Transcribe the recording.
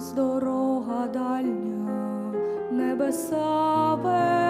Ось дорога дальня небеса.